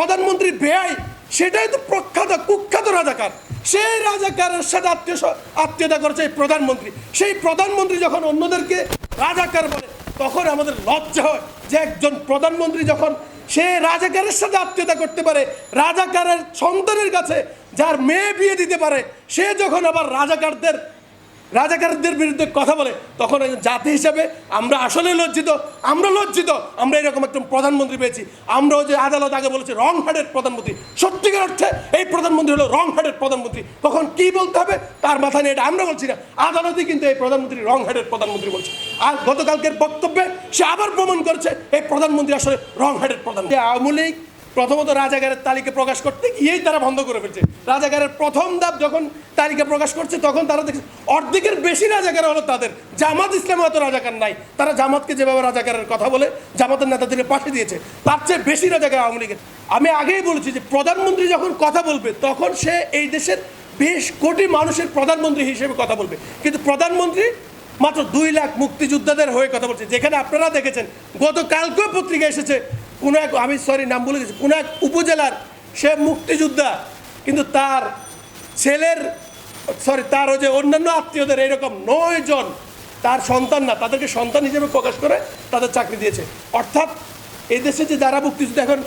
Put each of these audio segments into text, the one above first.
প্রধানমন্ত্রী বেআই সেটাই তো প্রখ্যাত, কুখ্যাত রাজাকার। সেই রাজাকারের সাথে আত্মীয় আত্মীয়তা করেছে এই প্রধানমন্ত্রী। সেই প্রধানমন্ত্রী যখন অন্যদেরকে রাজাকার বলে, তখন আমাদের লজ্জা হয় যে একজন প্রধানমন্ত্রী যখন সে রাজাকারের সাথে আত্মীয়তা করতে পারে, রাজাকারের সন্তানের কাছে যার মেয়ে বিয়ে দিতে পারে, সে যখন আবার রাজাকারদের রাজাকারদের বিরুদ্ধে কথা বলে, তখন জাতি হিসাবে আমরা আসলে লজ্জিত, আমরা লজ্জিত, আমরা এরকম একজন প্রধানমন্ত্রী পেয়েছি। আমরাও যে আদালত আগে বলেছি, রং হার্টের প্রধানমন্ত্রী। সত্যিকার অর্থে এই প্রধানমন্ত্রী হলো রং হার্টের প্রধানমন্ত্রী। কখন কি বলতে হবে? তার মাথা নিয়ে এটা, আমরা বলছি না। আদালতই কিন্তু এই প্রধানমন্ত্রী রং হার্টের প্রধানমন্ত্রী বলছে। আর গতকালকের বক্তব্যে সে আবার প্রমাণ করেছে, এই প্রধানমন্ত্রী আসলে রং হার্টের প্রধানমন্ত্রী। আওয়ামী লীগ প্রথমত রাজাগারের তালিকা প্রকাশ করতে গিয়েই তারা বন্ধ করে ফেলছে। রাজাগারের প্রথম ধাপ যখন তালিকা প্রকাশ করছে, তখন তারা দেখছে অর্ধেকের বেশি রাজাকার হলো তাদের। জামাত ইসলাম অত রাজাকার নাই। তারা জামাতকে যেভাবে রাজাকারের কথা বলে জামাতের নেতাদের পাঠিয়ে দিয়েছে, তার চেয়ে বেশি রাজাকার আওয়ামী লীগের। আমি আগেই বলেছি যে প্রধানমন্ত্রী যখন কথা বলবে, তখন সে এই দেশের বেশ কোটি মানুষের প্রধানমন্ত্রী হিসেবে কথা বলবে। কিন্তু প্রধানমন্ত্রী মাত্র দুই লাখ মুক্তিযোদ্ধাদের হয়ে কথা বলছে। যেখানে আপনারা দেখেছেন, গতকালকেও পত্রিকা এসেছে কোনো এক, আমি সরি নাম বলে গেছি। কোনো এক উপজেলার সে মুক্তিযোদ্ধা, কিন্তু তার ছেলের সরি তার যে অন্যান্য আত্মীয়দের এইরকম নয় জন, তার সন্তান না, তাদেরকে সন্তান হিসেবে প্রকাশ করে তাদের চাকরি দিয়েছে। অর্থাৎ এদেশে যে যারা মুক্তিযুদ্ধ এখন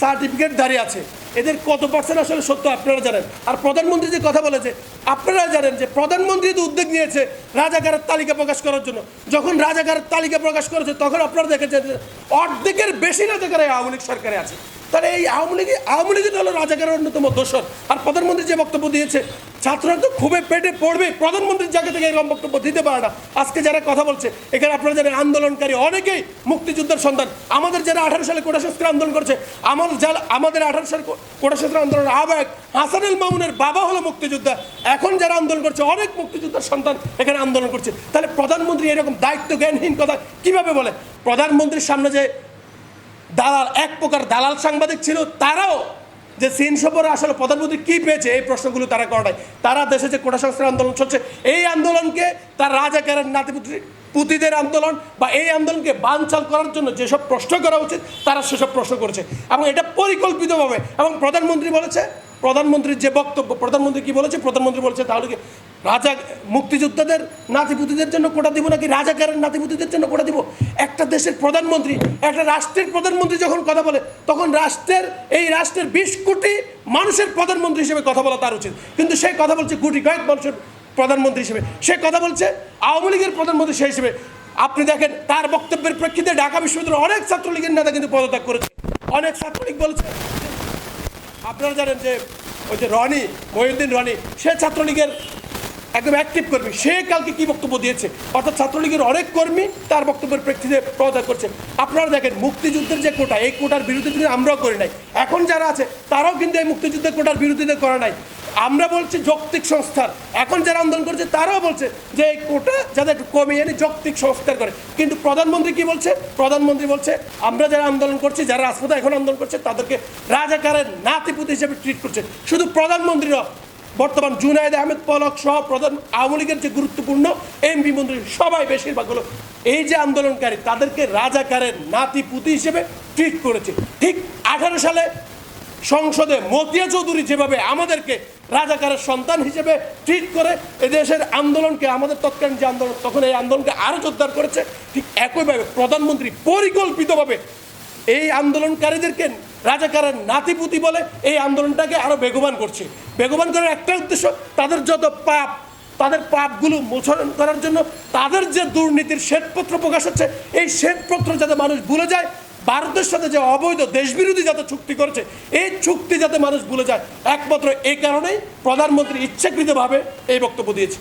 সার্টিফিকেট দাঁড়িয়ে আছে এদের কত পার্সেন্ট আসলে সত্য আপনারা জানেন? আর প্রধানমন্ত্রী যে কথা বলেছে, আপনারা জানেন যে প্রধানমন্ত্রী যে উদ্যোগ নিয়েছে রাজাগারের তালিকা প্রকাশ করার জন্য, যখন রাজাগারের তালিকা প্রকাশ করেছে, তখন আপনারা দেখেছেন অর্ধেকের বেশি রাজাগারে আওয়ামী লীগ সরকারে আছে। তাহলে এই আওয়ামী লীগ, আওয়ামী লীগই তো হলো রাজাকারের অন্যতম দোষর। আর প্রধানমন্ত্রী যে বক্তব্য দিয়েছে, ছাত্ররা তো খুবই পেটে পড়বে। প্রধানমন্ত্রীর জায়গা থেকে এরকম বক্তব্য দিতে পারে না। আজকে যারা কথা বলছে, এখানে আপনারা যারা আন্দোলনকারী অনেকেই মুক্তিযুদ্ধের সন্তান। আমাদের যারা আঠারো সালে কোটা আন্দোলন করছে, আমার যারা, আমাদের আঠারো সালে কোটা আন্দোলনের আহ্বায়ক হাসানুল মামুনের বাবা হলো মুক্তিযোদ্ধা। এখন যারা আন্দোলন করছে, অনেক মুক্তিযোদ্ধার সন্তান এখানে আন্দোলন করছে। তাহলে প্রধানমন্ত্রী এরকম দায়িত্ব জ্ঞানহীন কথা কীভাবে বলে? প্রধানমন্ত্রীর সামনে যে দালাল, এক প্রকার দালাল সাংবাদিক ছিল, তারাও যে সিন সফরে আসলে প্রধানমন্ত্রী কী পেয়েছে, এই প্রশ্নগুলো তারা করে নাই তারা দেশে যে কোটা সংস্কার আন্দোলন চলছে, এই আন্দোলনকে তার রাজাকারের নাতিপুত্রী, পুতিদের আন্দোলন বা এই আন্দোলনকে বানচাল করার জন্য যেসব প্রশ্ন করা উচিত, তারা সেসব প্রশ্ন করেছে। এবং এটা পরিকল্পিতভাবে, এবং প্রধানমন্ত্রী বলেছে প্রধানমন্ত্রীর যে বক্তব্য, প্রধানমন্ত্রী কি বলেছে, প্রধানমন্ত্রী বলেছে তাহলে কি রাজা, মুক্তিযোদ্ধাদের নাতিপুতিদের জন্য কোটা দিব নাকি রাজাকারের নাতিপুতিদের জন্য কোটা দিব? একটা দেশের প্রধানমন্ত্রী, একটা রাষ্ট্রের প্রধানমন্ত্রী যখন কথা বলে, তখন রাষ্ট্রের, এই রাষ্ট্রের বিশ কোটি মানুষের প্রধানমন্ত্রী হিসেবে কথা বলা তার উচিত। কিন্তু সেই কথা বলছে কোটি কয়েক মানুষের প্রধানমন্ত্রী হিসেবে। সে কথা বলছে আওয়ামী লীগের প্রধানমন্ত্রী সেই হিসেবে। আপনি দেখেন, তার বক্তব্যের প্রেক্ষিতে ঢাকা বিশ্ববিদ্যালয়ের অনেক ছাত্রলীগের নেতা কিন্তু পদত্যাগ করেছে। অনেক ছাত্রলীগ বলেছে, আপনারা জানেন যে ওই যে রনি, মহিউদ্দিন রনি, সে ছাত্রলীগের একদম অ্যাক্টিভ কর্মী। সে কালকে কি বক্তব্য দিয়েছে? অর্থাৎ ছাত্রলীগের অনেক কর্মী তার বক্তব্যের প্রেক্ষিতে পদত্যাগ করছে। আপনারা দেখেন, মুক্তিযুদ্ধের যে কোটা, এই কোটার বিরুদ্ধে কিন্তু আমরাও করি নাই। এখন যারা আছে, তারাও কিন্তু এই মুক্তিযুদ্ধের কোটার বিরোধিতা করা নাই। আমরা বলছি যৌক্তিক সংস্থার এখন যারা আন্দোলন করছে, তারাও বলছে যে এই কোটা যাদের একটু কমিয়ে এনে যৌক্তিক সংস্কার করে। কিন্তু প্রধানমন্ত্রী কি বলছে? প্রধানমন্ত্রী বলছে, আমরা যারা আন্দোলন করছি, যারা রাজপথে এখন আন্দোলন করছে, তাদেরকে রাজাকারের নাতিপুতি হিসেবে ট্রিট করছে। শুধু প্রধানমন্ত্রী নয় বর্তমান জুনায়দ আহমেদ পলক সহ প্রধান আওয়ামী লীগের যে গুরুত্বপূর্ণ এমপি মন্ত্রী, সবাই বেশিরভাগ হলো এই যে আন্দোলনকারী, তাদেরকে রাজাকারের নাতিপুতি হিসেবে ট্রিট করেছে। ঠিক আঠারো সালে সংসদে মতিয়া চৌধুরী যেভাবে আমাদেরকে রাজাকারের সন্তান হিসেবে ট্রিট করে, এদেশের আন্দোলনকে, আমাদের তৎকালীন যে আন্দোলন, তখন এই আন্দোলনকে আরও জোরদার করেছে। ঠিক একইভাবে প্রধানমন্ত্রী পরিকল্পিতভাবে এই আন্দোলনকারীদেরকে রাজাকারের নাতিপুতি বলে এই আন্দোলনটাকে আরও বেগবান করছে। বেগবান করার একটা উদ্দেশ্য তাদের যত পাপ, তাদের পাপগুলো মোচন করার জন্য তাদের যে দুর্নীতির শ্বেতপত্র প্রকাশ হচ্ছে, এই শ্বেতপত্র যাতে মানুষ ভুলে যায়, ভারতের সাথে যে অবৈধ দেশবিরোধী যাতে চুক্তি করেছে, এই চুক্তি যাতে মানুষ ভুলে যায়, একমাত্র এই কারণেই প্রধানমন্ত্রী ইচ্ছাকৃতভাবে এই বক্তব্য দিয়েছে।